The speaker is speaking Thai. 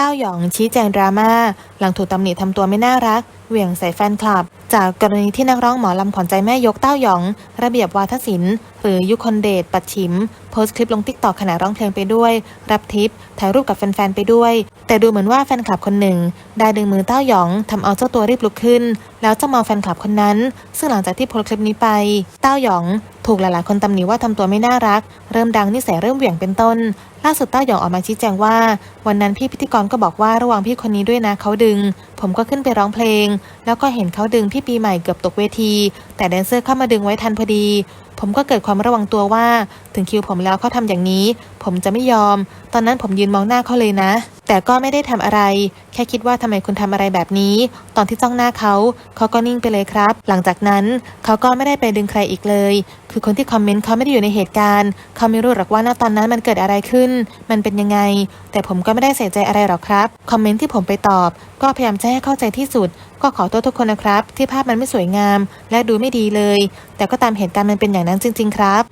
ต้าหยองชี้แจงดราม่าหลังถูกตำหนิทำตัวไม่น่ารัก เหวี่ยงใส่แฟนคลับ จากกรณีที่นักร้องหมอลำขวัญใจแม่ยกเต้าหยอง ระเบียบวาทศิลป์หรือยุคนเดชปัดฉิม โพสต์คลิปลงติ๊กตอกขณะร้องเพลงไปด้วย รับทิป ถ่ายรูปกับแฟนๆไปด้วย แต่ดูเหมือนว่าแฟนคลับคนหนึ่ง ได้ดึงมือเต้าหยองทำเอาเจ้าตัวรีบลุกขึ้น แล้วจะมองแฟนคลับคนนั้น ซึ่งหลังจากที่โพสต์คลิปนี้ไป เต้าหยองถูกหลายๆคนตำหนิว่าทำตัวไม่น่ารัก เริ่มดังนิสัยเริ่มเหวี่ยงเป็นต้น ล่าสุดเต้าหยองออกมาชี้แจงว่า วันนั้นพี่พิธีกรก็บอกว่าระวังพี่คนนี้ด้วยนะเขาดึง ผมก็ขึ้นไปร้องเพลง แล้วก็เห็นเขาดึงพี่ปีใหม่เกือบตกเวที แต่แดนเซอร์เข้ามาดึงไว้ทันพอดี ผมก็เกิดความระวังตัวว่า ถึงคิวผมแล้วเขาทำอย่างนี้ ผมจะไม่ยอม ตอนนั้นผมยืนมองหน้าเขาเลยนะ แต่ก็ไม่ได้ทำอะไร แค่คิดว่าทำไมคุณทำอะไรแบบนี้ ตอนที่จ้องหน้าเขา เขาก็นิ่งไปเลยครับ หลังจากนั้นเขาก็ไม่ได้ไปดึงใครอีกเลย คือคนที่คอมเมนต์เขาไม่ได้อยู่ในเหตุการณ์ เขาไม่รู้หรอกว่าณตอนนั้นมันเกิดอะไรขึ้น มันเป็นยังไง แต่ผมก็ไม่ได้ใส่ใจอะไรหรอกครับ คอมเมนต์ที่ผมไปตอบ ก็พยายามจะให้เข้าใจที่สุด ก็ขอโทษทุกคนนะครับ ที่ภาพมันไม่สวยงาม และดูไม่ดีเลย แต่ก็ตามเหตุการณ์มันเป็นอย่างนั้นจริง ๆ ครับ